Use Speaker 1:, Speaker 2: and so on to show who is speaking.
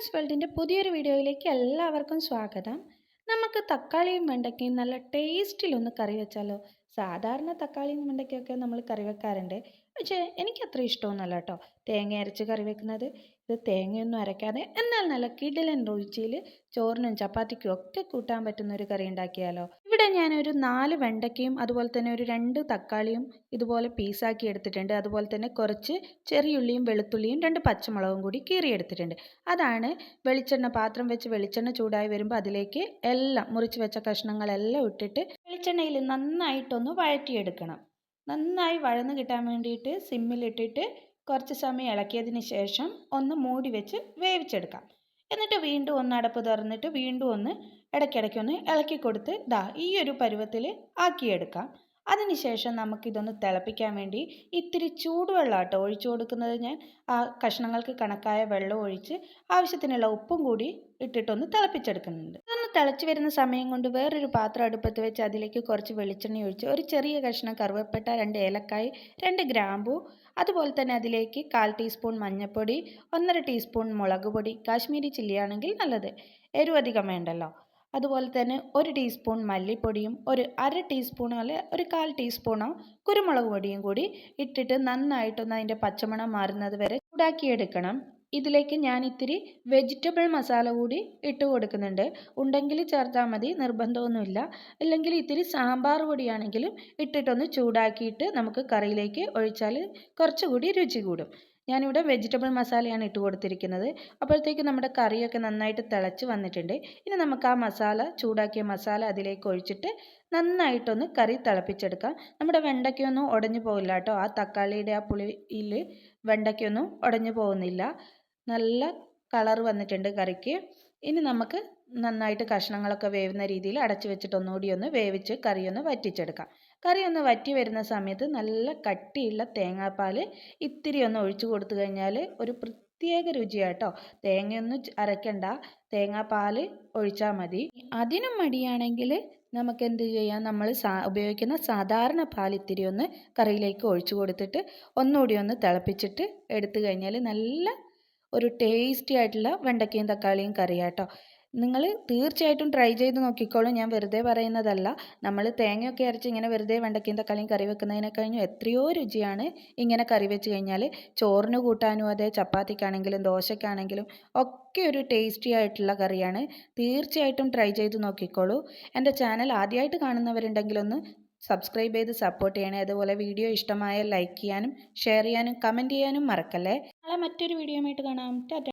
Speaker 1: ഷാനീസ് വേൾഡിന്റെ പുതിയൊരു വീഡിയോയിലേക്ക് എല്ലാവർക്കും സ്വാഗതം. നമുക്ക് തക്കാളിയും വെണ്ടയ്ക്കയും നല്ല ടേസ്റ്റിലൊന്ന് കറി വെച്ചാലോ? സാധാരണ തക്കാളിയും വെണ്ടയ്ക്കൊക്കെ നമ്മൾ കറി വെക്കാറുണ്ട്. പക്ഷേ എനിക്ക് അത്ര ഇഷ്ടമൊന്നുമല്ല കേട്ടോ. തേങ്ങ അരച്ച് കറി വെക്കുന്നത്. ഇത് തേങ്ങയൊന്നും അരയ്ക്കാതെ എന്നാൽ നല്ല കിടിലൻ രുചിയിൽ ചോറിനും ചപ്പാത്തിക്കും ഒക്കെ കൂട്ടാൻ പറ്റുന്ന ഒരു കറി ഉണ്ടാക്കിയാലോ? ഇവിടെ ഞാനൊരു നാല് വെണ്ടയ്ക്കയും അതുപോലെ തന്നെ ഒരു രണ്ട് തക്കാളിയും ഇതുപോലെ പീസാക്കി എടുത്തിട്ടുണ്ട്. അതുപോലെ തന്നെ കുറച്ച് ചെറിയുള്ളിയും വെളുത്തുള്ളിയും രണ്ട് പച്ചമുളകും കൂടി കീറിയെടുത്തിട്ടുണ്ട്. അതാണ് വെളിച്ചെണ്ണ പാത്രം വെച്ച് വെളിച്ചെണ്ണ ചൂടായി വരുമ്പോൾ അതിലേക്ക് എല്ലാം മുറിച്ച് വെച്ച കഷ്ണങ്ങളെല്ലാം ഇട്ടിട്ട് വെളിച്ചെണ്ണയിൽ നന്നായിട്ടൊന്ന് വഴറ്റിയെടുക്കണം. നന്നായി വഴന്ന് കിട്ടാൻ വേണ്ടിയിട്ട് സിമ്മിലിട്ടിട്ട് കുറച്ച് സമയം ഇളക്കിയതിന് ശേഷം ഒന്ന് മൂടി വെച്ച് വേവിച്ചെടുക്കാം. എന്നിട്ട് വീണ്ടും ഒന്ന് അടപ്പ് തുറന്നിട്ട് വീണ്ടും ഒന്ന് ഇടയ്ക്കിടയ്ക്ക് ഒന്ന് ഇളക്കി കൊടുത്ത് ദാ ഈ ഒരു പരുവത്തിൽ ആക്കിയെടുക്കാം. അതിനുശേഷം നമുക്കിതൊന്ന് തിളപ്പിക്കാൻ വേണ്ടി ഇത്തിരി ചൂടുവെള്ളം കേട്ടോ ഒഴിച്ചു കൊടുക്കുന്നത് ഞാൻ. ആ കഷ്ണങ്ങൾക്ക് കണക്കായ വെള്ളം ഒഴിച്ച് ആവശ്യത്തിനുള്ള ഉപ്പും കൂടി ഇട്ടിട്ടൊന്ന് തിളപ്പിച്ചെടുക്കുന്നുണ്ട്. തിളച്ച് വരുന്ന സമയം കൊണ്ട് വേറൊരു പാത്രം അടുപ്പത്ത് വെച്ച് അതിലേക്ക് കുറച്ച് വെളിച്ചെണ്ണ ഒഴിച്ച് ഒരു ചെറിയ കഷ്ണം കറുവപ്പട്ട രണ്ട് ഏലക്കായ് രണ്ട് ഗ്രാമ്പു അതുപോലെ തന്നെ അതിലേക്ക് കാൽ ടീസ്പൂൺ മഞ്ഞൾപ്പൊടി ഒന്നര ടീസ്പൂൺ മുളക് പൊടി കാശ്മീരി ചില്ലിയാണെങ്കിൽ നല്ലത്. എരിവ് അധികം വേണ്ടല്ലോ. അതുപോലെ തന്നെ ഒരു ടീസ്പൂൺ മല്ലിപ്പൊടിയും ഒരു അര ടീസ്പൂണോ അല്ലെ ഒരു കാൽ ടീസ്പൂണോ കുരുമുളക് പൊടിയും കൂടി ഇട്ടിട്ട് നന്നായിട്ടൊന്ന് അതിന്റെ പച്ചമണം മാറുന്നത് വരെ ചൂടാക്കിയെടുക്കണം. ഇതിലേക്ക് ഞാൻ ഇത്തിരി വെജിറ്റബിൾ മസാല കൂടി ഇട്ട് കൊടുക്കുന്നുണ്ട്. ഉണ്ടെങ്കിൽ ചേർത്താൽ മതി നിർബന്ധമൊന്നുമില്ല. അല്ലെങ്കിൽ ഇത്തിരി സാമ്പാർ പൊടിയാണെങ്കിലും ഇട്ടിട്ടൊന്ന് ചൂടാക്കിയിട്ട് നമുക്ക് കറിയിലേക്ക് ഒഴിച്ചാൽ കുറച്ചുകൂടി രുചി കൂടും. ഞാനിവിടെ വെജിറ്റബിൾ മസാലയാണ് ഇട്ട് കൊടുത്തിരിക്കുന്നത്. അപ്പോഴത്തേക്ക് നമ്മുടെ കറിയൊക്കെ നന്നായിട്ട് തിളച്ച് വന്നിട്ടുണ്ട്. ഇനി നമുക്ക് ആ മസാല ചൂടാക്കിയ മസാല അതിലേക്ക് ഒഴിച്ചിട്ട് നന്നായിട്ടൊന്ന് കറി തിളപ്പിച്ചെടുക്കാം. നമ്മുടെ വെണ്ടയ്ക്കൊന്നും ഉടഞ്ഞു പോകില്ല കേട്ടോ. ആ തക്കാളിയുടെ ആ പുളിയിൽ വെണ്ടയ്ക്കൊന്നും ഉടഞ്ഞു പോകുന്നില്ല. നല്ല കളർ വന്നിട്ടുണ്ട് കറിക്ക്. ഇനി നമുക്ക് നന്നായിട്ട് കഷ്ണങ്ങളൊക്കെ വേവുന്ന രീതിയിൽ അടച്ചു വെച്ചിട്ട് ഒന്നുകൂടി ഒന്ന് വേവിച്ച് കറി ഒന്ന് വറ്റിച്ചെടുക്കാം. കറി ഒന്ന് വറ്റി വരുന്ന സമയത്ത് നല്ല കട്ടിയുള്ള തേങ്ങാപ്പാൽ ഇത്തിരി ഒന്ന് ഒഴിച്ചു കൊടുത്തു കഴിഞ്ഞാൽ ഒരു പ്രത്യേക രുചിയാട്ടോ തേങ്ങയൊന്നും അരയ്ക്കണ്ട തേങ്ങാപ്പാൽ ഒഴിച്ചാൽ മതി. അതിനും മടിയാണെങ്കിൽ നമുക്ക് എന്ത് ചെയ്യാം? നമ്മൾ സാ ഉപയോഗിക്കുന്ന സാധാരണ പാൽ ഇത്തിരി ഒന്ന് കറിയിലേക്ക് ഒഴിച്ചു കൊടുത്തിട്ട് ഒന്നുകൂടി ഒന്ന് തിളപ്പിച്ചിട്ട് എടുത്തു കഴിഞ്ഞാൽ നല്ല ഒരു ടേസ്റ്റി ആയിട്ടുള്ള വെണ്ടയ്ക്കയും തക്കാളിയും കറിയാട്ടോ. നിങ്ങൾ തീർച്ചയായിട്ടും ട്രൈ ചെയ്ത് നോക്കിക്കോളൂ. ഞാൻ വെറുതെ പറയുന്നതല്ല. നമ്മൾ തേങ്ങയൊക്കെ അരച്ച് ഇങ്ങനെ വെറുതെ വെണ്ടയ്ക്കയും തക്കാളിയും കറി വെക്കുന്നതിനെ കഴിഞ്ഞു എത്രയോ രുചിയാണ് ഇങ്ങനെ കറി വെച്ച് കഴിഞ്ഞാൽ ചോറിന് കൂട്ടാനും അതെ ചപ്പാത്തിക്കാണെങ്കിലും ദോശയ്ക്കാണെങ്കിലും ഒക്കെ ഒരു ടേസ്റ്റി ആയിട്ടുള്ള കറിയാണ്. തീർച്ചയായിട്ടും ട്രൈ ചെയ്ത് നോക്കിക്കോളൂ. എന്റെ ചാനൽ ആദ്യമായിട്ട് കാണുന്നവരുണ്ടെങ്കിൽ ഒന്ന് സബ്സ്ക്രൈബ് ചെയ്ത് സപ്പോർട്ട് ചെയ്യണേ. അതുപോലെ വീഡിയോ ഇഷ്ടമായ ലൈക്ക് ചെയ്യാനും ഷെയർ ചെയ്യാനും കമന്റ് ചെയ്യാനും മറക്കല്ലേ? നാളെ മറ്റൊരു വീഡിയോയുമായിട്ട് കാണാം. ടാറ്റ.